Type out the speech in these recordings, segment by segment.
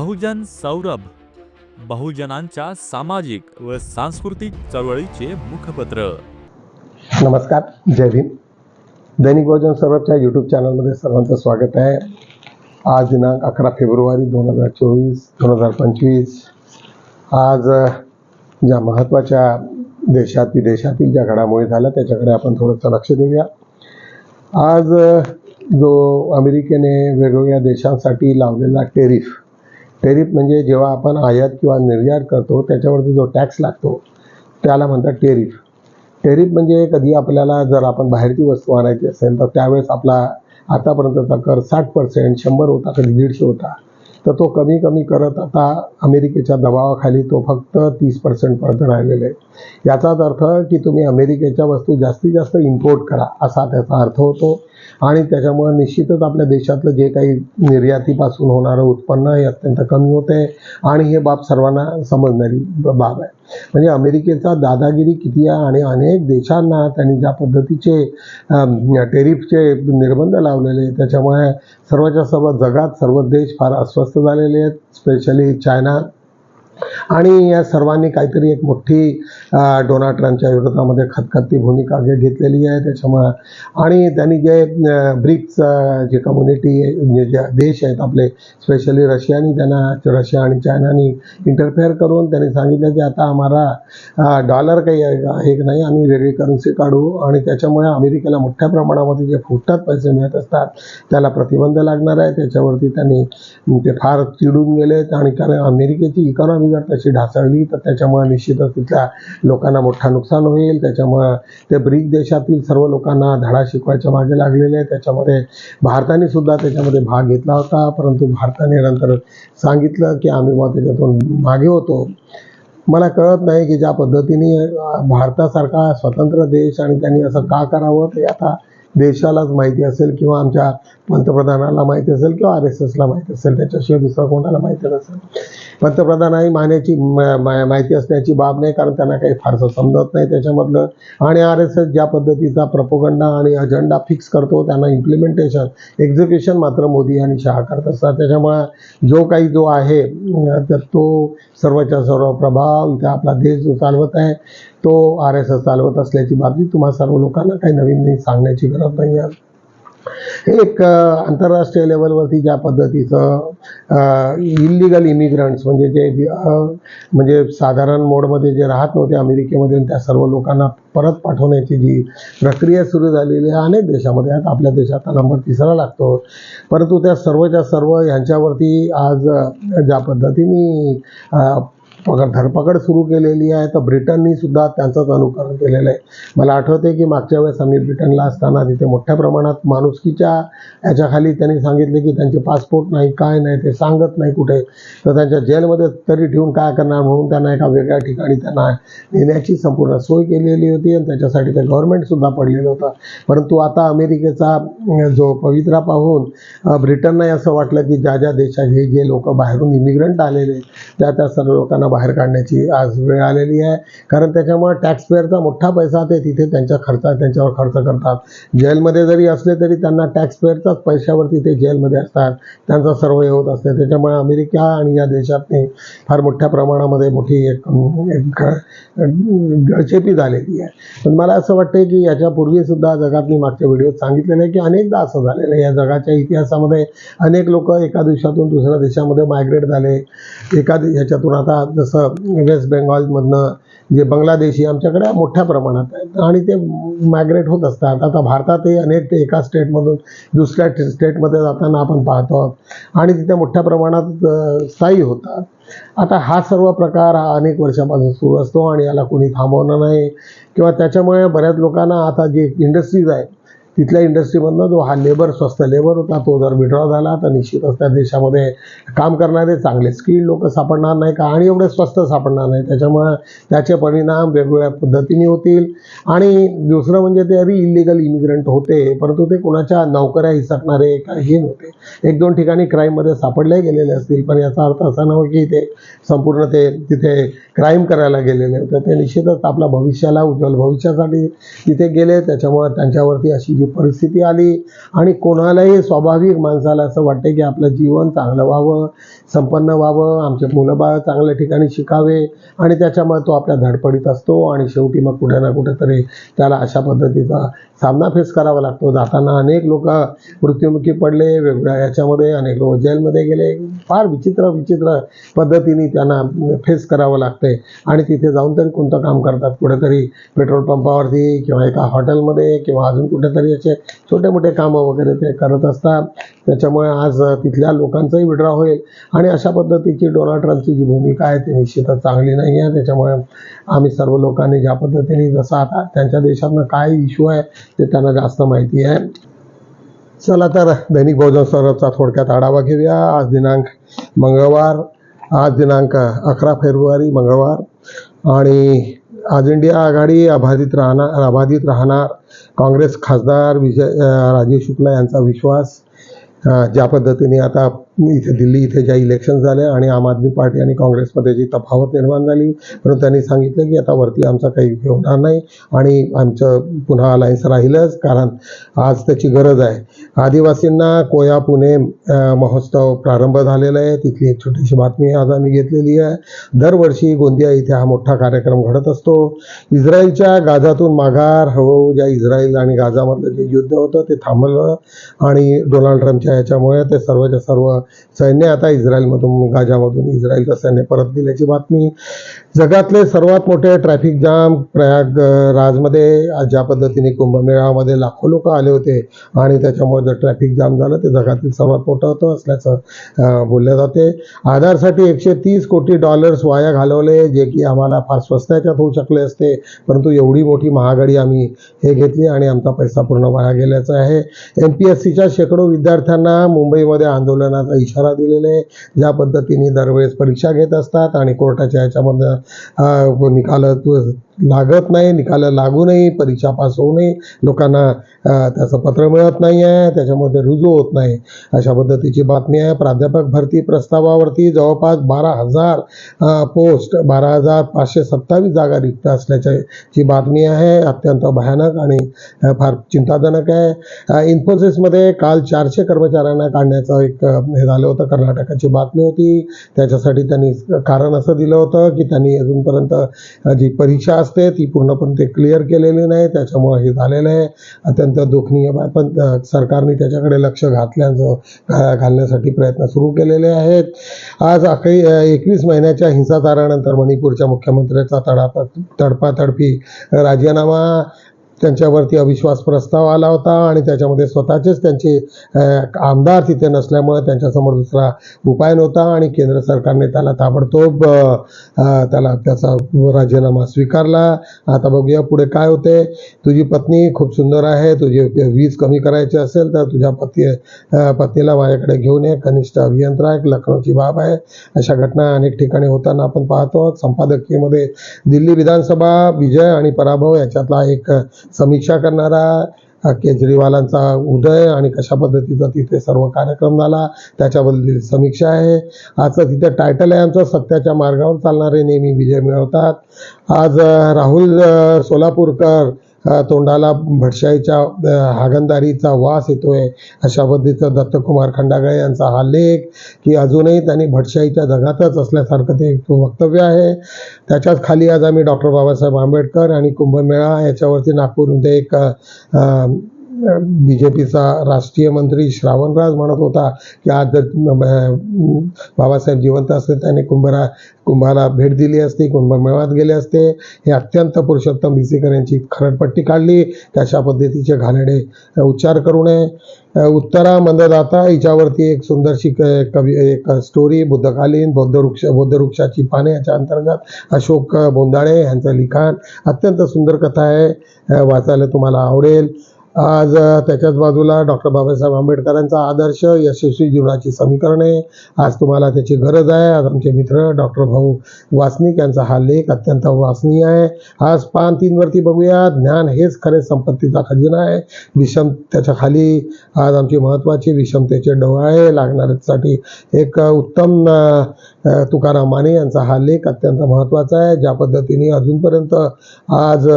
बहुजन सौरभ बहुजनांच्या सामाजिक व सांस्कृतिक चळवळीचे मुखपत्र. नमस्कार जय भीम. दैनिक बहुजन सौरभच्या यूट्यूब चॅनलमध्ये सर्वांचं स्वागत आहे. आज दिनांक अकरा फेब्रुवारी दोन हजार चोवीस दोन हजार पंचवीस. आज ज्या महत्त्वाच्या देशात विदेशातील ज्या घडामोडी झाल्या त्याच्याकडे आपण थोडंसं लक्ष देऊया. आज जो अमेरिकेने वेगवेगळ्या देशांसाठी लावलेला टेरिफ टेरिफ म्हणजे जेव्हा आपण आयात किंवा निर्यात करतो त्याच्यावरती जो टॅक्स लागतो त्याला म्हणतात टेरिफ टेरिफ म्हणजे कधी आपल्याला जर आपण बाहेरची वस्तू आणायची असेल तर त्यावेळेस आपला आतापर्यंतचा कर साठ पर्सेंट शंभर होता कधी दीडशे होता. तर तो कमी कमी करत आता अमेरिकेच्या दबावाखाली तो फक्त तीस पर्सेंटपर्यंत राहिलेला आहे. याचाच अर्थ की तुम्ही अमेरिकेच्या वस्तू जास्तीत जास्त इम्पोर्ट करा असा त्याचा अर्थ होतो. आणि त्याच्यामुळे निश्चितच आपल्या देशातलं जे काही निर्यातीपासून होणारं उत्पन्न हे अत्यंत कमी होते. आणि हे बाब सर्वांना समजणारी बाब आहे. म्हणजे अमेरिकेचा दादागिरी किती आहे आणि अनेक देशांना त्यांनी ज्या पद्धतीचे टेरिफचे निर्बंध लावलेले त्याच्यामुळे सर्वच्या सर्व जगात सर्व देश फार अस्वस्थ झालेले आहेत स्पेशली चायना आणि या सर्वांनी काहीतरी एक मोठी डोनाल्ड ट्रम्पच्या विरोधामध्ये खतखती भूमिका घेतलेली आहे त्याच्यामुळं. आणि त्यांनी जे ब्रिक्स जे कम्युनिटी जे देश आहेत आपले स्पेशली रशियानी त्यांना रशिया आणि चायनानी इंटरफेअर करून त्यांनी सांगितलं की आता आम्हाला डॉलर काही एक आहे की नाही आम्ही वेगळी करन्सी काढू. आणि त्याच्यामुळे अमेरिकेला मोठ्या प्रमाणामध्ये जे फुटतात पैसे मिळत असतात त्याला प्रतिबंध लागणार आहे. त्याच्यावरती त्यांनी ते फार चिडून गेलेत आणि कारण अमेरिकेची इकॉनॉमी जर त्याची ढासळली तर त्याच्यामुळे निश्चितच तिथल्या लोकांना मोठं नुकसान होईल. त्याच्यामुळे ते ब्रिक देशातील सर्व लोकांना धडा शिकवायच्या मागे लागलेले आहे त्याच्यामध्ये भारताने सुद्धा त्याच्यामध्ये भाग घेतला होता. परंतु भारताने नंतर सांगितलं की आम्ही मग त्याच्यातून मागे होतो. मला कळत नाही की ज्या पद्धतीने भारतासारखा स्वतंत्र देश आणि त्यांनी असं का करावं ते आता देशालाच माहिती असेल किंवा आमच्या पंतप्रधानाला माहिती असेल किंवा आर एस एसला माहिती असेल त्याच्याशिवाय दुसरं कोणाला माहिती नसेल. पंतप्रधानाही मान्याची माहिती असण्याची बाब नाही कारण त्यांना काही फारसं समजत नाही त्याच्यामधलं. आणि आर एस एस ज्या पद्धतीचा प्रपोगंडा आणि अजेंडा फिक्स करतो त्यांना इम्प्लिमेंटेशन एक्झिक्युशन मात्र मोदी आणि शहा करत असतात त्याच्यामुळे जो काही जो आहे तर तो सर्वच्या सर्व प्रभाव इथे आपला देश जो चालवत आहे तो आर एस एस चालवत असल्याची बातमी तुम्हा सर्व लोकांना काही नवीन नाही सांगण्याची गरज नाही एक आंतरराष्ट्रीय लेवलवरती ज्या पद्धतीचं इलिगल इमिग्रंट्स म्हणजे जे म्हणजे साधारण मोडमध्ये जे राहत नव्हते अमेरिकेमध्ये त्या सर्व लोकांना परत पाठवण्याची जी प्रक्रिया सुरू झालेली आहे अनेक देशामध्ये आहेत आपल्या देशात हा नंबर तिसरा लागतो. परंतु त्या सर्वच्या सर्व ह्यांच्यावरती आज ज्या पद्धतीने पकड धरपकड सुरू केलेली आहे तर ब्रिटननी सुद्धा त्यांचंच अनुकरण केलेलं आहे. मला आठवते की मागच्या वेळेस आम्ही ब्रिटनला असताना तिथे मोठ्या प्रमाणात माणुसकीच्या याच्याखाली त्यांनी सांगितले की त्यांचे पासपोर्ट नाही काय नाही ते सांगत नाही कुठे. तर त्यांच्या जेलमध्ये तरी ठेवून काय करणार म्हणून त्यांना एका वेगळ्या ठिकाणी त्यांना नेण्याची संपूर्ण सोय केलेली होती आणि त्याच्यासाठी ते गव्हर्नमेंटसुद्धा पडलेलं होतं. परंतु आता अमेरिकेचा जो पवित्रा पाहून ब्रिटननाही असं वाटलं की ज्या ज्या देशात हे जे लोक बाहेरून इमिग्रंट आलेले त्या त्या सर्व लोकांना बाहेर काढण्याची आज वेळ आलेली आहे. कारण त्याच्यामुळे टॅक्सपेअरचा मोठा पैसा ते तिथे त्यांच्या खर्च त्यांच्यावर खर्च करतात. जेलमध्ये जरी असले तरी त्यांना टॅक्सपेअरचाच पैशावर पैशावरती ते जेलमध्ये असतात. त्यांचा सर्व हे होत असते. त्याच्यामुळे अमेरिका आणि या देशातनी फार मोठ्या प्रमाणामध्ये मोठी एक गळचेपी झालेली आहे. पण मला असं वाटतं की याच्यापूर्वी सुद्धा जगात मी मागच्या व्हिडिओत सांगितलेलं आहे की अनेकदा असं झालेलं आहे. या जगाच्या इतिहासामध्ये अनेक लोक एका देशातून दुसऱ्या देशामध्ये मायग्रेट झाले. एका ह्याच्यातून आता जसं वेस्ट बेंगॉलमधनं जे बांगलादेशी आमच्याकडे मोठ्या प्रमाणात आहेत. आणि ते मायग्रेट होत असतात. आता भारतातही अनेक ते एका स्टेटमधून दुसऱ्या स्टेटमध्ये जाताना आपण पाहतो आहोत. आणि तिथे मोठ्या प्रमाणात स्थायी होतात. आता हा सर्व प्रकार हा अनेक वर्षापासून सुरू असतो आणि याला कोणी थांबवणं नाही. किंवा त्याच्यामुळे बऱ्याच लोकांना आता जे इंडस्ट्रीज आहेत तिथल्या इंडस्ट्रीमधनं जो हा लेबर स्वस्त लेबर होता तो जर विड्रॉ झाला तर निश्चितच त्या देशामध्ये काम करणारे चांगले. स्किल्ड लोक सापडणार नाही का? आणि एवढे स्वस्त सापडणार नाही. त्याच्यामुळे त्याचे परिणाम वेगवेगळ्या पद्धतीने होतील. आणि दुसरं म्हणजे ते अरे इलिगल इमिग्रंट होते परंतु ते कोणाच्या नोकऱ्या हिसकणारे काही हे नव्हते. एक दोन ठिकाणी क्राईममध्ये सापडले गेलेले असतील पण याचा अर्थ असा नव्हे की ते संपूर्ण ते तिथे क्राईम करायला गेलेले होते. ते निश्चितच आपल्या भविष्याला उज्ज्वल भविष्यासाठी तिथे गेले. त्याच्यामुळे त्यांच्यावरती अशी जी परिस्थिती आली आणि कोणालाही स्वाभाविक माणसाला असं वाटते की आपलं जीवन चांगलं व्हावं संपन्न व्हावं आमचे मुलं बाळ चांगल्या ठिकाणी शिकावे आणि त्याच्यामुळे तो आपल्या धडपडीत असतो आणि शेवटी मग कुठे ना कुठेतरी त्याला अशा पद्धतीचा सामना फेस करावा लागतो. जाताना अनेक लोक मृत्युमुखी पडले वेगवेगळ्या याच्यामध्ये अनेक लोक जेलमध्ये गेले. फार विचित्र विचित्र पद्धतीने त्यांना फेस करावं लागते आणि तिथे जाऊन तरी कोणतं काम करतात? कुठेतरी पेट्रोल पंपावरती किंवा एका हॉटेलमध्ये किंवा अजून कुठेतरी याचे छोटे मोठे कामं वगैरे ते करत असतात. त्याच्यामुळे आज तिथल्या लोकांचाही विड्रा होईल. आणि अशा पद्धतीची डोनाल्ड ट्रम्पची जी भूमिका आहे ती निश्चितच चांगली नाही आहे. त्याच्यामुळे आम्ही सर्व लोकांनी ज्या पद्धतीने जसं आता त्यांच्या देशातनं काय इश्यू आहे ते त्यांना जास्त माहिती आहे. चला तर दैनिक बहुजन सरबचा थोडक्यात आढावा घेऊया. आज दिनांक मंगळवार. आज दिनांक अकरा फेब्रुवारी मंगळवार. आणि आज इंडिया आघाडी अबाधित राहणार अबाधित राहणार. काँग्रेस खासदार विजय राजीव शुक्ला यांचा विश्वास ज्या पद्धतीने आता इथे दिल्ली इथे ज्या इलेक्शन झाले आणि आम आदमी पार्टी आणि काँग्रेसमध्ये जी तफावत निर्माण झाली परंतु त्यांनी सांगितलं की आता वरती आमचा काही उपयोग होणार नाही आणि आमचं पुन्हा अलायन्स राहीलच कारण आज त्याची गरज आहे. आदिवासींना कोया पुणे महोत्सव प्रारंभ झालेला आहे. तिथली एक छोटीशी बातमी आज आम्ही घेतलेली आहे. दरवर्षी गोंदिया इथे हा मोठा कार्यक्रम घडत असतो. इस्रायलच्या गाजातून माघार हळूहळू ज्या इस्रायल आणि गाजामधलं जे युद्ध होतं ते थांबलं आणि डोनाल्ड ट्रम्पच्या याच्यामुळे ते सर्वच्या सर्व सैन्य आता इस्रायलमधून गाजामधून इस्रायलचं सैन्य परत दिल्याची बातमी. जगातले सर्वात मोठे ट्रॅफिक जाम प्रयाग राजमध्ये ज्या पद्धतीने कुंभमेळामध्ये लाखो लोक आले होते आणि त्याच्यामुळे जर ट्रॅफिक जाम झालं ते जगातील सर्वात मोठं होतं असल्याचं बोलले बोललं जाते. आधारसाठी एकशे तीस कोटी डॉलर्स वाया घालवले जे की आम्हाला फार स्वस्ताच्यात होऊ शकले असते. परंतु एवढी मोठी महागाडी आम्ही हे घेतली आणि आमचा पैसा पूर्ण वाया गेल्याचा आहे. एम पी एस सीच्या शेकडो विद्यार्थ्यांना मुंबईमध्ये आंदोलनाचा इशारा दिलेला आहे. ज्या पद्धतीने दरवेळेस परीक्षा घेत असतात आणि कोर्टाच्या याच्यामध्ये निकाल लागत नाही निकाल लागू नाही परीक्षा पास होऊ नये लोकांना त्याचं पत्र मिळत नाही आहे त्याच्यामध्ये रुजू होत नाही. अशा पद्धतीची बातमी आहे. प्राध्यापक भरती प्रस्तावावरती जवळपास बारा हजार पोस्ट बारा हजार पाचशे सत्तावीस जागा रिक्त असल्याची बातमी आहे. अत्यंत भयानक आणि फार चिंताजनक आहे. इन्फोसिसमध्ये काल चारशे कर्मचाऱ्यांना काढण्याचं एक हे झालं होतं. कर्नाटकाची बातमी होती. त्याच्यासाठी त्यांनी कारण असं दिलं होतं की त्यांनी अजूनपर्यंत जी परीक्षा असते ती पूर्णपणे ते क्लिअर केलेली नाही त्याच्यामुळे हे झालेलं आहे. अत्यंत दुःखनीय पण सरकारने त्याच्याकडे लक्ष घातल्याचं घालण्यासाठी प्रयत्न सुरू केलेले आहेत. आज अखेरी एकवीस महिन्याच्या हिंसाचारानंतर मणिपूरच्या मुख्यमंत्र्याचा तडापा तडपातडपी राजीनामा त्यांच्यावरती अविश्वास प्रस्ताव आला होता आणि त्याच्यामध्ये स्वतःचेच त्यांचे आमदार तिथे नसल्यामुळे त्यांच्यासमोर दुसरा उपाय नव्हता आणि केंद्र सरकारने त्याला ताबडतोब त्याला त्याचा राजीनामा स्वीकारला. आता बघूया पुढे काय होते. तुझी पत्नी खूप सुंदर आहे तुझी वीज कमी करायची असेल तर तुझ्या पती पत्नीला माझ्याकडे घेऊन ये. कनिष्ठ अभियंता एक लखनौची बाब आहे. अशा घटना अनेक ठिकाणी होताना आपण पाहतो. संपादकीयमध्ये दिल्ली विधानसभा विजय आणि पराभव याच्यातला एक समीक्षा करणारा केजरीवालांचा उदय आणि कशा पद्धतीचा तिथे सर्व कार्यक्रम झाला त्याच्याबद्दल समीक्षा आहे. आजचं तिथे टायटल आहे आमचं सत्याच्या मार्गावर चालणारे नेहमी विजय मिळवतात. आज राहुल सोलापूरकर तोंडाला भटशाईच्या हागंदारीचा वास येतोय अशा पद्धतीचं दत्तकुमार खंडागळे यांचा हा लेख की अजूनही त्यांनी भटशाहीच्या जगातच असल्यासारखं ते एक वक्तव्य आहे. त्याच्याच खाली आज आम्ही डॉक्टर बाबासाहेब आंबेडकर आणि कुंभमेळा याच्यावरती नागपूरमध्ये एक बी जे पीचा राष्ट्रीय मंत्री श्रावणराज म्हणत होता की आज जर बाबासाहेब जिवंत असते त्याने कुंभरा कुंभाला भेट दिली असती कुंभमेळात गेले असते. हे अत्यंत पुरुषोत्तम भिसेकर यांची खरडपट्टी काढली. की अशा पद्धतीचे घाणेडे उच्चार करू नये. उत्तरा मंददाता हिच्यावरती एक सुंदरशी क- कवी एक स्टोरी बुद्धकालीन बौद्धवृक्ष बौद्धवृक्षाची पाने याच्या अंतर्गत अशोक बोंदाळे यांचं लिखाण अत्यंत सुंदर कथा आहे. वाचायला तुम्हाला आवडेल. आज त्याच्याच बाजूला डॉक्टर बाबासाहेब आंबेडकरांचा आदर्श यशस्वी जीवनाची समीकरणे. आज तुम्हाला त्याची गरज आहे. आज आमचे मित्र डॉक्टर भाऊ वासनिक यांचा हा लेख अत्यंत वासनीय आहे. आज पान तीनवरती बघूया. ज्ञान हेच खरे संपत्तीचा खजिना आहे. विषम त्याच्याखाली. आज आमची महत्त्वाची विषमतेचे डोहाळे लागणाऱ्यासाठी एक उत्तम तुकाराम माने यांचा हा लेख अत्यंत महत्त्वाचा आहे. ज्या पद्धतीने अजूनपर्यंत आज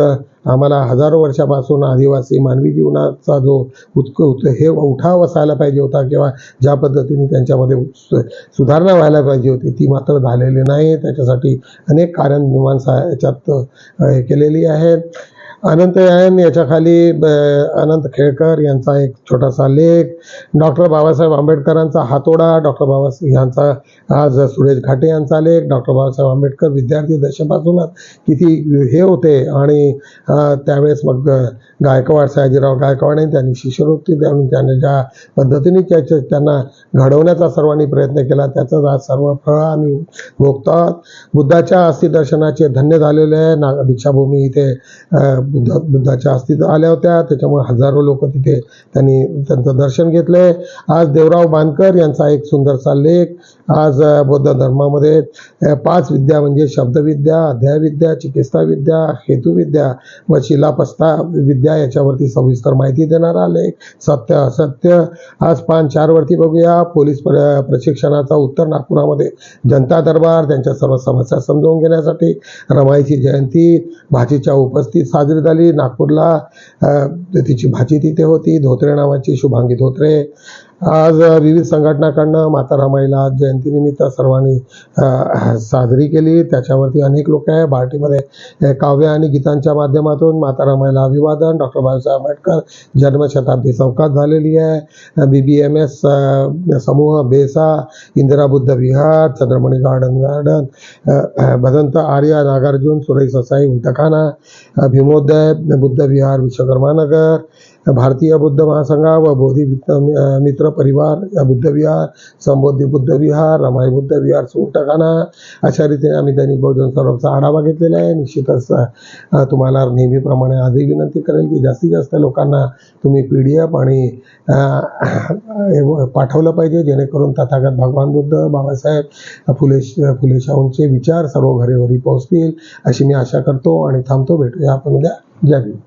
आम्हाला हजारो वर्षापासून आदिवासी मानवी जीवनाचा जो उत्क उत हे उठाव असायला पाहिजे होता किंवा ज्या पद्धतीने त्यांच्यामध्ये सुधारणा व्हायला पाहिजे होती ती मात्र झालेली नाही. त्याच्यासाठी अनेक कारण मीमांसा याच्यात हे केलेली आहेत अनंत यायन याच्याखाली ब- अनंत खेळकर यांचा एक छोटासा लेख डॉक्टर बाबासाहेब आंबेडकरांचा हातोडा डॉक्टर बाबासाहेब यांचा आज सुरेश घाटे यांचा लेख डॉक्टर बाबासाहेब आंबेडकर विद्यार्थी दशेपासूनच किती हे होते आणि त्यावेळेस मग गायकवाड सयाजीराव गायकवाड यांनी त्यांनी शिष्यवृत्ती देऊन त्यांनी ज्या पद्धतीने त्याचे त्यांना घडवण्याचा सर्वांनी प्रयत्न केला त्याचंच आज सर्व फळ आम्ही भोगतो बुद्धाच्या अस्थिदर्शनाचे धन्य झालेले आहे. ना दीक्षाभूमी इथे बुद्ध बुद्धाच्या अस्तित्व आल्या होत्या. त्याच्यामुळे हजारो लोक तिथे त्यांनी त्यांचं दर्शन घेतले आज देवराव बांदकर यांचा एक सुंदरसा लेख आज बौद्ध धर्मामध्ये पाच विद्या म्हणजे शब्दविद्या अध्यायविद्या चिकित्साविद्या हेतुविद्या व शिलापस्ता विद्या याच्यावरती सविस्तर माहिती देणारा लेख. सत्य असत्य. आज पान चारवरती बघूया. पोलीस प्र प्रशिक्षणाचा उत्तर नागपुरामध्ये. जनता दरबार त्यांच्या सर्व समस्या समजावून घेण्यासाठी रमाईची जयंती भाचीच्या उपस्थित साजरी झाली नागपूरला. तिची भाची तिथे होती. धोत्रे नावाची शुभांगी धोत्रे. आज विविध संघटनाकडनं माता महिला जयंतीनिमित्त सर्वांनी साजरी केली. त्याच्यावरती अनेक लोक आहे. भारतीमध्ये काव्य आणि गीतांच्या माध्यमातून माता महिला अभिवादन डॉक्टर बाबासाहेब आंबेडकर जन्मशताब्दी चौकात झालेली आहे. बी बी एम एस समूह बेसा इंदिरा बुद्ध विहार चंद्रमणी गार्डन गार्डन भदंत आर्या नागार्जुन सुरई ससाई उंटखाना भीमोदय बुद्ध विहार विश्वकर्मानगर भारतीय बुद्ध महासंघा व बोधी मित्र मित्र परिवार या बुद्धविहार संबोधी बुद्ध विहार रमाई बुद्ध विहार अशा रीतीने आम्ही दैनिक बहुजन सर्वचा आढावा घेतलेला आहे. निश्चितच तुम्हाला नेहमीप्रमाणे आजही विनंती करेल की जास्तीत जास्त लोकांना तुम्ही पी डी एफ आणि पाठवलं पाहिजे जेणेकरून तथागत भगवान बुद्ध बाबासाहेब फुले फुले शाहूंचे विचार सर्व घरोघरी पोहोचतील. अशी मी आशा करतो आणि थांबतो. भेटूया आपण उद्या. जय